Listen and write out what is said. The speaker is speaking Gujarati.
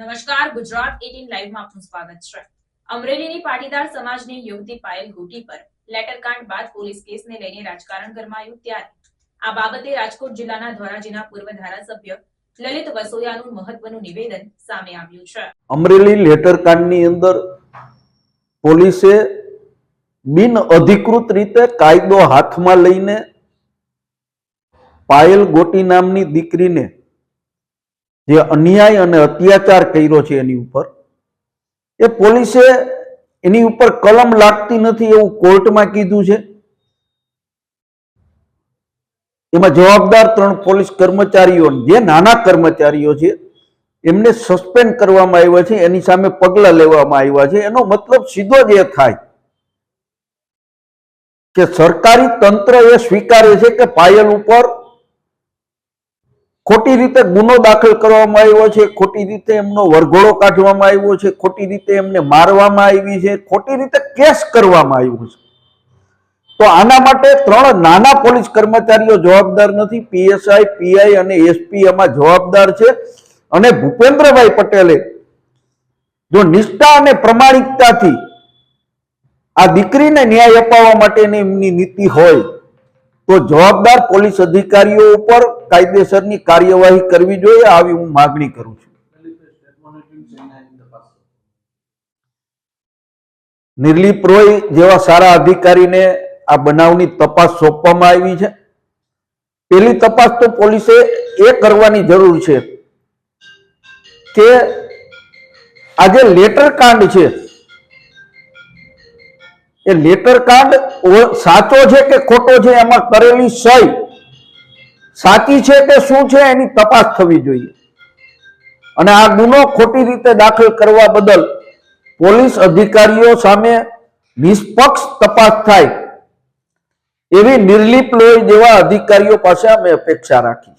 નમસ્કાર, ગુજરાત 18 લાઈવમાં આપનું સ્વાગત છે. અમરેલીની પાટીદાર સમાજની યુવતી પાયલ ગોટી પર લેટરકાંડ બાદ પોલીસ કેસને લઈને રાજકારણ ગરમાયું ત્યારે. આ બાબતે રાજકોટ જિલ્લાના ધોરાજીના પૂર્વ ધારાસભ્ય લલિત વસોયાનું મહત્વનું નિવેદન સામે આવ્યું છે. અમરેલી લેટરકાંડની અંદર પોલીસે બિન અધિકૃત રીતે કાયદો હાથમાં લઈને પાયલ ગોટી નામની દીકરીને જે અન્યાય અને અત્યાચાર કર્યો છે એની ઉપર, એ પોલીસે એની ઉપર કલમ લાગતી નથી એવું કોર્ટમાં કીધું છે. એમાં જવાબદાર ત્રણ પોલીસ કર્મચારીઓ જે નાના કર્મચારીઓ છે, એમને સસ્પેન્ડ કરવામાં આવ્યા છે, એની સામે પગલાં લેવામાં આવ્યા છે. એનો મતલબ સીધો જ એ થાય કે સરકારી તંત્ર એ સ્વીકારે છે કે પાયલ ઉપર ખોટી રીતે ગુનો દાખલ કરવામાં આવ્યો છે, ખોટી રીતે એમનો વરઘોડો કાઢવામાં આવ્યો છે, ખોટી રીતે એમને મારવામાં આવી છે, ખોટી રીતે કેસ કરવામાં આવ્યો છે. તો આના માટે ત્રણ નાના પોલીસ કર્મચારીઓ જવાબદાર નથી, પીએસઆઈ, પીઆઈ અને એસપી એમાં જવાબદાર છે. અને ભૂપેન્દ્રભાઈ પટેલે જો નિષ્ઠા અને પ્રમાણિકતાથી આ દીકરીને ન્યાય અપાવવા માટેની એમની નીતિ હોય, તો જવાબદાર પોલીસ અધિકારીઓ ઉપર કાયદેસરની કાર્યવાહી કરવી જોઈએ આવી હું માગણી કરું છું. નિર્લીપ રોય જેવા સારા અધિકારીને આ બનાવની તપાસ સોંપવામાં આવી છે. પેલી તપાસ તો પોલીસે એ કરવાની જરૂર છે કે આ જે લેટર કાંડ છે, એ લેટર કાંડ સાચો છે કે ખોટો છે એમાં કરેલી સહી? સાચી છે કે શું છે એની તપાસ થવી જોઈએ. અને આ ગુનો ખોટી રીતે દાખલ કરવા બદલ પોલીસ અધિકારીઓ સામે નિષ્પક્ષ તપાસ થાય એવી નિર્લીપ લોહી જેવા અધિકારીઓ પાસે અમે અપેક્ષા રાખી.